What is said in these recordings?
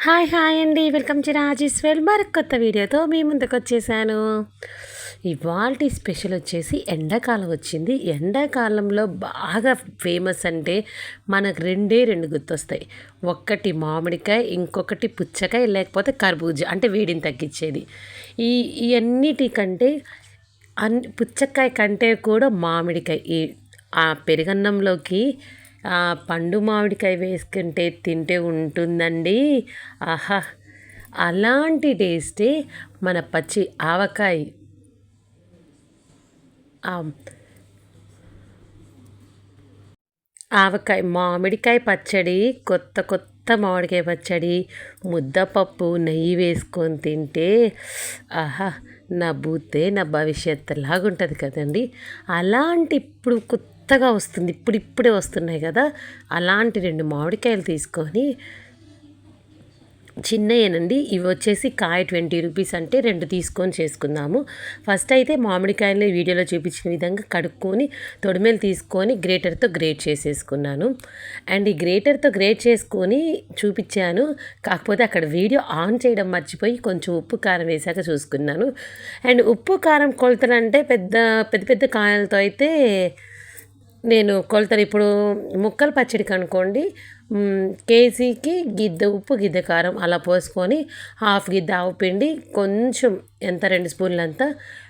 Hi hi అండి. Welcome to Rajeshwar మరొక కొత్త వీడియోతో మీ ముందుకు వచ్చేసాను. ఇవాళ స్పెషల్ వచ్చేసి ఎండాకాలం వచ్చింది. ఎండాకాలంలో బాగా ఫేమస్ అంటే మనకు రెండే రెండు గుర్తొస్తాయి. ఒక్కటి మామిడికాయ ఇంకొకటి పుచ్చకాయ లేకపోతే కర్బూజా అంటే వేడిని తగ్గించేది. ఈ ఇవన్నిటికంటే అన్ పుచ్చకాయ కంటే కూడా మామిడికాయ. ఈ ఆ పెరుగన్నంలోకి పండు మామిడికాయ వేసుకుంటే తింటే ఉంటుందండి. ఆహా! అలాంటి టేస్టే మన పచ్చి ఆవకాయ. ఆవకాయ మామిడికాయ పచ్చడి కొత్త కొత్త మామిడికాయ పచ్చడి ముద్దపప్పు నెయ్యి వేసుకొని తింటే ఆహా! నా బూతే నా భవిష్యత్తు లాగా ఉంటుంది కదండి. అలాంటి ఇప్పుడు కొత్తగా వస్తుంది ఇప్పుడు ఇప్పుడే వస్తున్నాయి కదా. అలాంటి రెండు మామిడికాయలు తీసుకొని చిన్నయేనండి. ఇవి వచ్చేసి కాయ ట్వంటీ రూపీస్ అంటే రెండు తీసుకొని చేసుకుందాము. ఫస్ట్ అయితే మామిడికాయలు వీడియోలో చూపించిన విధంగా కడుక్కొని తొడిమేలు తీసుకొని గ్రేటర్తో గ్రేట్ చేసేసుకున్నాను. అండ్ ఈ గ్రేటర్తో గ్రేట్ చేసుకొని చూపించాను. కాకపోతే అక్కడ వీడియో ఆన్ చేయడం మర్చిపోయి కొంచెం ఉప్పు కారం వేసాక చూసుకున్నాను. అండ్ ఉప్పు కారం కొలతలు అంటే పెద్ద పెద్ద పెద్ద కాయలతో అయితే నేను కొలతలు ఇప్పుడు ముక్కలు పచ్చడికి అనుకోండి. కేజీకి గిద్ద ఉప్పు గిద్ద కారం అలా పోసుకొని హాఫ్ గిద్ద ఆవు పిండి కొంచెం ఎంత రెండు స్పూన్లంత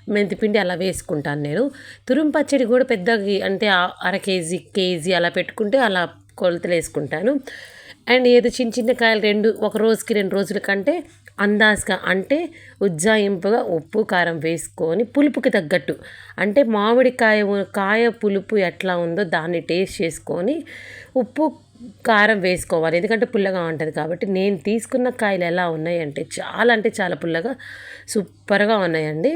మెంతిపిండి అలా వేసుకుంటాను నేను. తురుము పచ్చడి కూడా పెద్దగా అంటే అర కేజీ కేజీ అలా పెట్టుకుంటే అలా కొలతలు వేసుకుంటాను. అండ్ ఏదో చిన్న చిన్న కాయలు రెండు ఒక రోజుకి రెండు రోజుల కంటే అందాజగా అంటే ఉజ్జాయింపుగా ఉప్పు కారం వేసుకొని పులుపుకి తగ్గట్టు. అంటే మామిడికాయ కాయ పులుపు ఎట్లా ఉందో దాన్ని టేస్ట్ చేసుకొని ఉప్పు కారం వేసుకోవాలి. ఎందుకంటే పుల్లగా ఉంటుంది కాబట్టి. నేను తీసుకున్న కాయలు ఎలా ఉన్నాయంటే చాలా అంటే చాలా పుల్లగా సూపర్గా ఉన్నాయండి.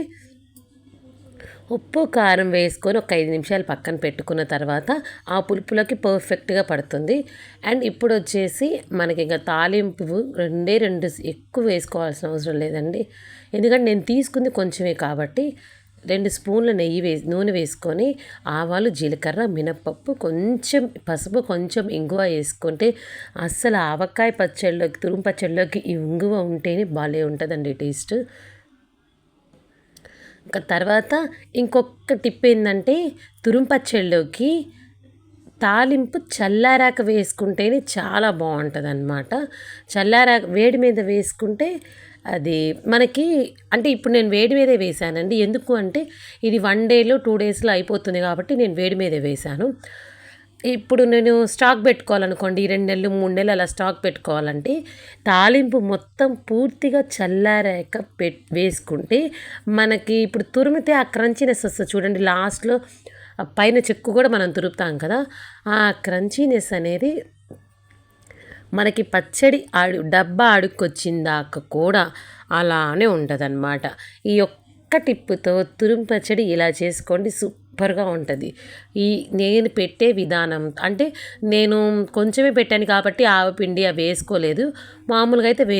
ఉప్పు కారం వేసుకొని ఒక ఐదు నిమిషాలు పక్కన పెట్టుకున్న తర్వాత ఆ పులుపులోకి పర్ఫెక్ట్గా పడుతుంది. అండ్ ఇప్పుడు వచ్చేసి మనకి ఇంకా తాలింపు రెండే రెండు ఎక్కువ వేసుకోవాల్సిన అవసరం లేదండి. ఎందుకంటే నేను తీసుకుంది కొంచెమే కాబట్టి రెండు స్పూన్ల నెయ్యి వేసి నూనె వేసుకొని ఆవాలు జీలకర్ర మినపప్పు కొంచెం పసుపు కొంచెం ఇంగువ వేసుకుంటే అస్సలు ఆవకాయ పచ్చళ్ళలోకి తురుము పచ్చళ్ళలోకి ఈ ఇంగువ ఉంటేనే బాగాలే ఉంటుందండి టేస్ట్. తర్వాత ఇంకొక టిప్ ఏంటంటే తురుంపచ్చళ్ళలోకి తాలింపు చల్లారాక వేసుకుంటేనే చాలా బాగుంటుంది అనమాట చల్లారాక వేడి మీద వేసుకుంటే అది మనకి అంటే ఇప్పుడు నేను వేడి మీదే వేసానండి. ఎందుకు అంటే ఇది వన్ డేలో టూ డేస్లో అయిపోతుంది కాబట్టి నేను వేడి మీదే వేశాను ఇప్పుడు నేను స్టాక్ పెట్టుకోవాలనుకోండి రెండు నెలలు మూడు నెలలు అలా స్టాక్ పెట్టుకోవాలంటే తాలింపు మొత్తం పూర్తిగా చల్లారాక పెట్ వేసుకుంటే మనకి ఇప్పుడు తురిమితే ఆ క్రంచీనెస్ వస్తుంది చూడండి లాస్ట్లో పైన చెక్కు కూడా మనం తురుపుతాం కదా ఆ క్రంచీనెస్ అనేది మనకి పచ్చడి అడు డబ్బా అడుక్కొచ్చిందాక కూడా అలానే ఉంటుంది ఈ ఒక్క టిప్పుతో తురుము పచ్చడి ఇలా చేసుకోండి సూపర్గా ఉంటుంది. ఈ నేను పెట్టే విధానం అంటే నేను కొంచెమే పెట్టాను కాబట్టి ఆవపిండి అవి వేసుకోలేదు. మామూలుగా అయితే వేసి